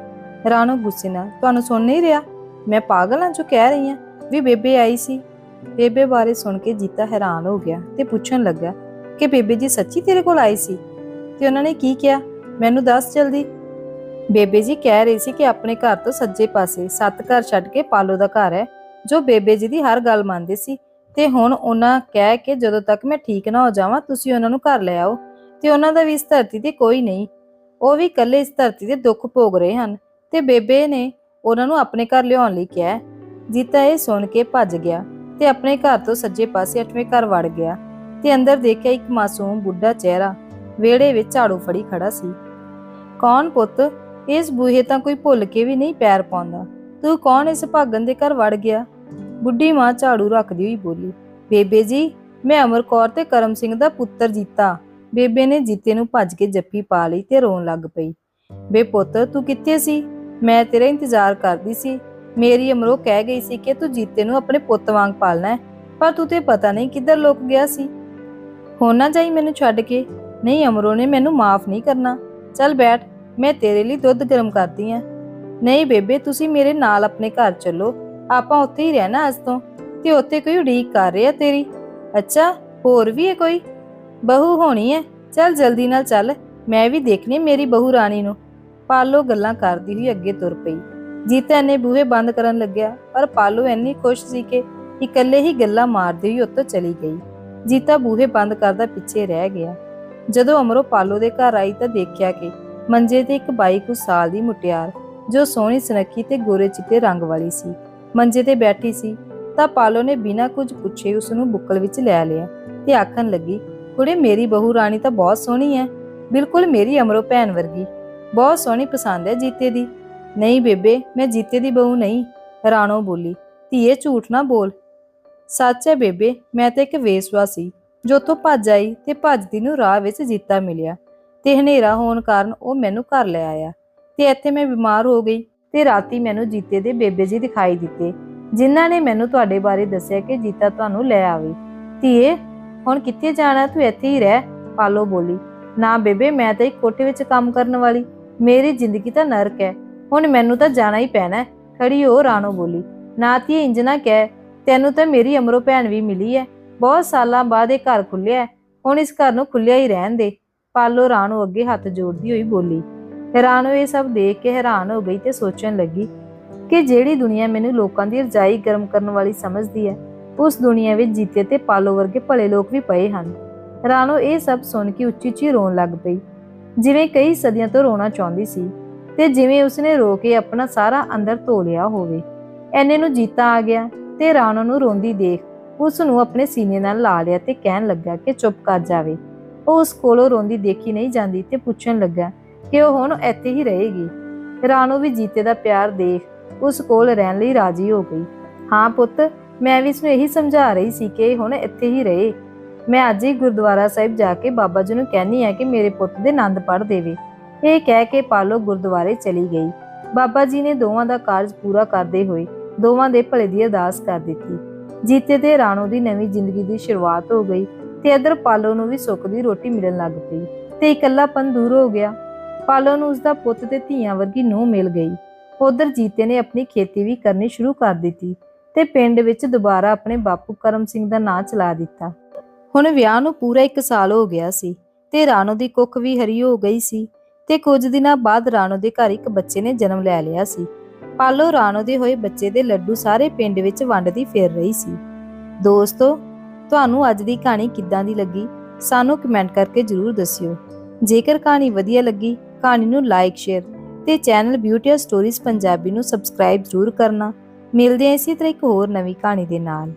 ਰਾਣੋ ਗੁੱਸੇ ਨਾਲ, ਤੁਹਾਨੂੰ ਸੁਣ ਨਹੀਂ ਰਿਹਾ? ਮੈਂ ਪਾਗਲ ਹਾਂ ਜੋ ਕਹਿ ਰਹੀ ਹਾਂ ਵੀ ਬੇਬੇ ਆਈ ਸੀ। ਬੇਬੇ ਬਾਰੇ ਸੁਣ ਕੇ ਜੀਤਾ ਹੈਰਾਨ ਹੋ ਗਿਆ ਤੇ ਪੁੱਛਣ ਲੱਗਾ, ਕਿ ਬੇਬੇ ਜੀ ਸੱਚੀ ਤੇਰੇ ਕੋਲ ਆਈ ਸੀ? ਤੇ ਉਹਨਾਂ ਨੇ ਕੀ ਕਿਹਾ? ਮੈਨੂੰ ਦੱਸ ਜਲਦੀ। ਬੇਬੇ ਜੀ ਕਹਿ ਰਹੀ ਸੀ ਕਿ ਆਪਣੇ ਘਰ ਤੋਂ ਸੱਜੇ ਪਾਸੇ ਸੱਤ ਘਰ ਛੱਡ ਕੇ ਪਾਲੋ ਦਾ ਘਰ ਹੈ, ਜੋ ਬੇਬੇ ਜੀ ਦੀ ਹਰ ਗੱਲ ਮੰਨਦੇ ਸੀ। ਤੇ ਹੁਣ ਉਹਨਾਂ ਕਹਿ ਕੇ ਜਦੋਂ ਤੱਕ ਮੈਂ ਠੀਕ ਨਾ ਹੋ ਜਾਵਾਂ, ਤੁਸੀਂ ਉਹਨਾਂ ਨੂੰ ਘਰ ਲੈ ਆਓ। ਤੇ ਉਹਨਾਂ ਦਾ ਵੀ ਇਸ ਧਰਤੀ ਤੇ ਕੋਈ ਨਹੀਂ। ਉਹ ਵੀ ਇਕੱਲੇ ਇਸ ਧਰਤੀ ਤੇ ਦੁੱਖ ਭੋਗ ਰਹੇ ਹਨ। ਤੇ ਬੇਬੇ ਨੇ ਉਹਨਾਂ ਨੂੰ ਆਪਣੇ ਘਰ ਲਿਆਉਣ ਲਈ ਕਿਹਾ। ਜੀਤਾ ਇਹ ਸੁਣ ਕੇ ਭੱਜ ਗਿਆ ਤੇ ਆਪਣੇ ਘਰ ਤੋਂ ਸੱਜੇ ਪਾਸੇ ਅੱਠਵੇਂ ਘਰ ਵੜ ਗਿਆ ਤੇ ਅੰਦਰ ਦੇਖਿਆ ਇੱਕ ਮਾਸੂਮ ਬੁੱਢਾ ਚਿਹਰਾ ਵਿਹੜੇ ਵਿੱਚ ਝਾੜੂ ਫੜੀ ਖੜਾ ਸੀ। ਕੌਣ ਪੁੱਤ? ਇਸ ਬੂਹੇ ਤਾਂ ਕੋਈ ਭੁੱਲ ਕੇ ਵੀ ਨਹੀਂ ਪੈਰ ਪਾਉਂਦਾ। ਤੂੰ ਕੌਣ ਇਸ ਭਾਗਨ ਦੇ ਘਰ ਵੜ ਗਿਆ? ਬੁੱਢੀ ਮਾਂ ਝਾੜੂ ਰੱਖਦੀ ਹੋਈ ਬੋਲੀ, ਬੇਬੇ ਜੀ, ਮੈਂ ਅਮਰ ਕੌਰ ਤੇ ਕਰਮ ਸਿੰਘ ਦਾ ਪੁੱਤਰ ਜੀਤਾ। ਬੇਬੇ ਨੇ ਜੀਤੇ ਨੂੰ ਭੱਜ ਕੇ ਜੱਫੀ ਪਾ ਲਈ ਤੇ ਰੋਣ ਲੱਗ ਪਈ। ਬੇ ਪੁੱਤ, ਤੂੰ ਕਿੱਥੇ ਸੀ? ਮੈਂ ਤੇਰਾ ਇੰਤਜ਼ਾਰ ਕਰਦੀ ਸੀ। ਮੇਰੀ ਅਮਰੋ ਕਹਿ ਗਈ ਸੀ ਕਿ ਤੂੰ ਜੀਤੇ ਨੂੰ ਆਪਣੇ ਪੁੱਤ ਵਾਂਗ ਪਾਲਣਾ ਹੈ, ਪਰ ਤੂੰ ਤੇ ਪਤਾ ਨਹੀਂ ਕਿੱਧਰ ਲੋਕ ਗਿਆ ਸੀ। ਹੋਣਾ ਨਾ ਮੈਨੂੰ ਛੱਡ ਕੇ। ਨਹੀਂ ਅਮਰੋ ਨੇ ਮੈਨੂੰ ਮਾਫ ਨਹੀਂ ਕਰਨਾ। ਚੱਲ ਬੈਠ, ਮੈਂ ਤੇਰੇ ਲਈ ਦੁੱਧ ਗਰਮ ਕਰਦੀ ਆ ਨਹੀਂ ਬੇਬੇ, ਤੁਸੀਂ ਮੇਰੇ ਨਾਲ ਆਪਣੇ ਘਰ ਚੱਲੋ। ਆਪਾਂ ਉੱਥੇ ਹੀ ਰਹਿਣਾ ਅੱਜ ਤੋਂ। ਤੇ ਉੱਥੇ ਕੋਈ ਉਡੀਕ ਕਰ ਰਿਹਾ ਤੇਰੀ? ਅੱਛਾ, ਹੋਰ ਵੀ ਹੈ ਕੋਈ? ਬਹੂ ਹੋਣੀ ਹੈ। ਚੱਲ ਜਲਦੀ ਨਾਲ ਚੱਲ। ਮੈਂ ਵੀ ਦੇਖਣੀ ਮੇਰੀ ਬਹੂ ਰਾਣੀ ਨੂੰ। ਪਾਲੋ ਗੱਲਾਂ ਕਰਦੀ ਹੋਈ ਅੱਗੇ ਤੁਰ ਪਈ। ਜੀਤਾ ਨੇ ਬੂਹੇ ਬੰਦ ਕਰਨ ਲੱਗਿਆ, ਪਰ ਪਾਲੋ ਇੰਨੀ ਖੁਸ਼ ਸੀ ਕਿ ਇਕੱਲੇ ਹੀ ਗੱਲਾਂ ਮਾਰਦੀ ਹੋਈ ਉੱਤੋਂ ਚਲੀ ਗਈ। ਜੀਤਾ ਬੂਹੇ ਬੰਦ ਕਰਦਾ ਪਿੱਛੇ ਰਹਿ ਗਿਆ। ਜਦੋਂ ਅਮਰੋ ਪਾਲੋ ਦੇ ਘਰ ਆਈ ਤਾਂ ਦੇਖਿਆ ਕਿ ਮੰਜੇ ਤੇ ਇੱਕ 22 ਸਾਲ ਦੀ ਮੁਟਿਆਰ, ਜੋ ਸੋਹਣੀ ਸੁਨੱਖੀ ਤੇ ਗੋਰੇ ਚਿੱਟੇ ਰੰਗ ਵਾਲੀ ਸੀ, ਮੰਜੇ ਤੇ ਬੈਠੀ ਸੀ, ਤਾਂ ਪਾਲੋ ਨੇ ਬਿਨਾਂ ਕੁਝ ਪੁੱਛੇ ਉਸ ਨੂੰ ਬੁੱਕਲ ਵਿੱਚ ਲੈ ਲਿਆ ਤੇ ਆਖਣ ਲੱਗੀ, ਕੁੜੇ, ਮੇਰੀ ਬਹੂ ਰਾਣੀ ਤਾਂ ਬਹੁਤ ਸੋਹਣੀ ਹੈ ਬਿਲਕੁਲ ਮੇਰੀ ਅਮਰੋ ਭੈਣ ਵਰਗੀ। ਬਹੁਤ ਸੋਹਣੀ ਪਸੰਦ ਹੈ ਜੀਤੇ ਦੀ। ਨਹੀਂ ਬੇਬੇ, ਮੈਂ ਜੀਤੇ ਦੀ ਬਹੂ ਨਹੀਂ, ਰਾਣੋ ਬੋਲੀ। ਧੀਏ, ਝੂਠ ਨਾ ਬੋਲ। ਸੱਚ ਹੈ ਬੇਬੇ, ਮੈਂ ਤਾਂ ਇੱਕ ਵੇਸਵਾ ਸੀ। ਜੋ ਉੱਥੋਂ ਭੱਜ ਆਈ ਤੇ ਭੱਜਦੀ ਨੂੰ ਰਾਹ ਵਿੱਚ ਜੀਤਾ ਮਿਲਿਆ। ਤੇ ਹਨੇਰਾ ਹੋਣ ਕਾਰਨ ਉਹ ਮੈਨੂੰ ਘਰ ਲੈ ਆਇਆ। ਤੇ ਇੱਥੇ ਮੈਂ ਬਿਮਾਰ ਹੋ ਗਈ ਤੇ ਰਾਤੀ ਮੈਨੂੰ ਜੀਤੇ ਦੇ ਬੇਬੇ ਜੀ ਦਿਖਾਈ ਦਿੱਤੇ, ਜਿਨ੍ਹਾਂ ਨੇ ਮੈਨੂੰ ਤੁਹਾਡੇ ਬਾਰੇ ਦੱਸਿਆ ਕਿ ਜੀਤਾ ਤੁਹਾਨੂੰ ਲੈ ਆਵੇ। ਧੀਏ, ਹੁਣ ਕਿੱਥੇ ਜਾਣਾ? ਤੂੰ ਇੱਥੇ ਹੀ ਰਹਿ। ਪਾਲੋ ਬੋਲੀ। ਨਾ ਬੇਬੇ, ਮੈਂ ਤਾਂ ਇੱਕ ਕੋਠੇ ਵਿੱਚ ਕੰਮ ਕਰਨ ਵਾਲੀ। ਮੇਰੀ ਜ਼ਿੰਦਗੀ ਤਾਂ ਨਰਕ ਹੈ ਹੁਣ ਮੈਨੂੰ ਤਾਂ ਜਾਣਾ ਹੀ ਪੈਣਾ ਖੜੀ ਹੋ ਰਾਣੋ ਬੋਲੀ ਨਾ ਤੀ ਇੰਜ ਨਾ ਕਹਿ ਤੈਨੂੰ ਤਾਂ ਮੇਰੀ ਅਮਰੋ ਭੈਣ ਵੀ ਮਿਲੀ ਹੈ ਬਹੁਤ ਸਾਲਾਂ ਬਾਅਦ ਇਹ ਘਰ ਖੁੱਲਿਆ ਹੈ ਹੁਣ ਇਸ ਘਰ ਨੂੰ ਖੁੱਲਿਆ ਹੀ ਰਹਿਣ ਦੇ ਪਾਲੋ ਰਾਣੋ ਅੱਗੇ ਹੱਥ ਜੋੜਦੀ ਹੋਈ ਬੋਲੀ ਰਾਣੋ ਇਹ ਸਭ ਦੇਖ ਕੇ ਹੈਰਾਨ ਹੋ ਗਈ ਤੇ ਸੋਚਣ ਲੱਗੀ ਕਿ ਜਿਹੜੀ ਦੁਨੀਆ ਮੈਨੂੰ ਲੋਕਾਂ ਦੀ ਰਜਾਈ ਗਰਮ ਕਰਨ ਵਾਲੀ ਸਮਝਦੀ ਹੈ ਉਸ ਦੁਨੀਆ ਵਿੱਚ ਜੀਤੇ ਤੇ ਪਾਲੋ ਵਰਗੇ ਭਲੇ ਲੋਕ ਵੀ ਪਏ ਹਨ ਰਾਣੋ ਇਹ ਸਭ ਸੁਣ ਕੇ ਉੱਚੀ ਉੱਚੀ ਰੋਣ ਲੱਗ ਪਈ ਜਿਵੇਂ ਕਈ ਸਦੀਆਂ ਤੋਂ ਰੋਣਾ ਚਾਹੁੰਦੀ ਸੀ ਤੇ ਜਿਵੇਂ ਉਸਨੇ ਰੋ ਕੇ ਆਪਣਾ ਸਾਰਾ ਅੰਦਰ ਧੋ ਲਿਆ ਹੋਵੇ। ਐਨੇ ਨੂੰ ਜੀਤਾ ਆ ਗਿਆ ਤੇ ਰਾਣੋ ਨੂੰ ਰੋਂਦੀ ਦੇਖ ਉਸ ਨੂੰ ਆਪਣੇ ਸੀਨੇ ਨਾਲ ਲਾ ਲਿਆ ਤੇ ਕਹਿਣ ਲੱਗਾ ਕਿ ਚੁੱਪ ਕਰ ਜਾਵੇ। ਉਹ ਉਸ ਕੋਲੋਂ ਰੋਂਦੀ ਦੇਖੀ ਨਹੀਂ ਜਾਂਦੀ ਤੇ ਪੁੱਛਣ ਲੱਗਾ ਕਿ ਉਹ ਹੁਣ ਇੱਥੇ ਹੀ ਰਹੇਗੀ। ਰਾਣੋ ਵੀ ਜੀਤੇ ਦਾ ਪਿਆਰ ਦੇਖ ਉਸ ਕੋਲ ਰਹਿਣ ਲਈ ਰਾਜੀ ਹੋ ਗਈ। ਹਾਂ ਪੁੱਤ, ਮੈਂ ਵੀ ਇਸਨੂੰ ਇਹੀ ਸਮਝਾ ਰਹੀ ਸੀ ਕਿ ਹੁਣ ਇੱਥੇ ਹੀ ਰਹੇ। ਮੈਂ ਅੱਜ ਹੀ ਗੁਰਦੁਆਰਾ ਸਾਹਿਬ ਜਾ ਕੇ ਬਾਬਾ ਜੀ ਨੂੰ ਕਹਿਣੀ ਹੈ ਕਿ ਮੇਰੇ ਪੁੱਤ ਦੇ ਆਨੰਦ ਪੜ੍ਹ ਦੇਵੇ। ਇਹ ਕਹਿ ਕੇ ਪਾਲੋ ਗੁਰਦੁਆਰੇ ਚਲੀ ਗਈ। ਬਾਬਾ ਜੀ ਨੇ ਦੋਵਾਂ ਦਾ ਕਾਰਜ ਪੂਰਾ ਕਰਦੇ ਹੋਏ ਦੋਵਾਂ ਦੇ ਭਲੇ ਦੀ ਅਰਦਾਸ ਕਰ ਦਿੱਤੀ। ਜੀਤੇ ਤੇ ਰਾਣੋ ਦੀ ਨਵੀਂ ਜ਼ਿੰਦਗੀ ਦੀ ਸ਼ੁਰੂਆਤ ਹੋ ਗਈ ਤੇ ਇਧਰ ਪਾਲੋ ਨੂੰ ਵੀ ਸੁੱਖ ਦੀ ਰੋਟੀ ਮਿਲਣ ਲੱਗ ਪਈ ਤੇ ਇਕੱਲਾਪਨ ਦੂਰ ਹੋ ਗਿਆ। ਪਾਲੋ ਨੂੰ ਉਸਦਾ ਪੁੱਤ ਤੇ ਧੀਆਂ ਵਰਗੀ ਨੂੰਹ ਮਿਲ ਗਈ। ਉਧਰ ਜੀਤੇ ਨੇ ਆਪਣੀ ਖੇਤੀ ਵੀ ਕਰਨੀ ਸ਼ੁਰੂ ਕਰ ਦਿੱਤੀ ਤੇ ਪਿੰਡ ਵਿੱਚ ਦੁਬਾਰਾ ਆਪਣੇ ਬਾਪੂ ਕਰਮ ਸਿੰਘ ਦਾ ਨਾਂ ਚਲਾ ਦਿੱਤਾ। ਹੁਣ ਵਿਆਹ ਨੂੰ ਪੂਰਾ 1 ਸਾਲ ਹੋ ਗਿਆ ਸੀ ਤੇ ਰਾਣੋ ਦੀ ਕੁੱਖ ਵੀ ਹਰੀ ਹੋ ਗਈ ਸੀ ਤੇ ਕੁਝ ਦਿਨਾਂ ਬਾਅਦ ਰਾਣੋ ਦੇ ਘਰ ਇੱਕ ਬੱਚੇ ਨੇ ਜਨਮ ਲੈ ਲਿਆ ਸੀ। ਪਾਲੋ ਰਾਣੋ ਦੇ ਹੋਏ ਬੱਚੇ ਦੇ ਲੱਡੂ ਸਾਰੇ ਪਿੰਡ ਵਿੱਚ ਵੰਡਦੀ ਫਿਰ ਰਹੀ ਸੀ। ਦੋਸਤੋ, ਤੁਹਾਨੂੰ ਅੱਜ ਦੀ ਕਹਾਣੀ ਕਿੱਦਾਂ ਦੀ ਲੱਗੀ? ਸਾਨੂੰ ਕਮੈਂਟ ਕਰਕੇ ਜਰੂਰ ਦੱਸਿਓ। ਜੇਕਰ ਕਹਾਣੀ ਵਧੀਆ ਲੱਗੀ, ਕਹਾਣੀ ਨੂੰ ਲਾਈਕ, ਸ਼ੇਅਰ ਤੇ ਚੈਨਲ ਬਿਊਟੀ ਸਟੋਰੀਜ਼ ਪੰਜਾਬੀ ਨੂੰ ਸਬਸਕ੍ਰਾਈਬ ਜ਼ਰੂਰ ਕਰਨਾ। ਮਿਲਦੇ ਹਾਂ ਇਸੇ ਤਰ੍ਹਾਂ ਇੱਕ ਹੋਰ ਨਵੀਂ ਕਹਾਣੀ ਦੇ ਨਾਲ।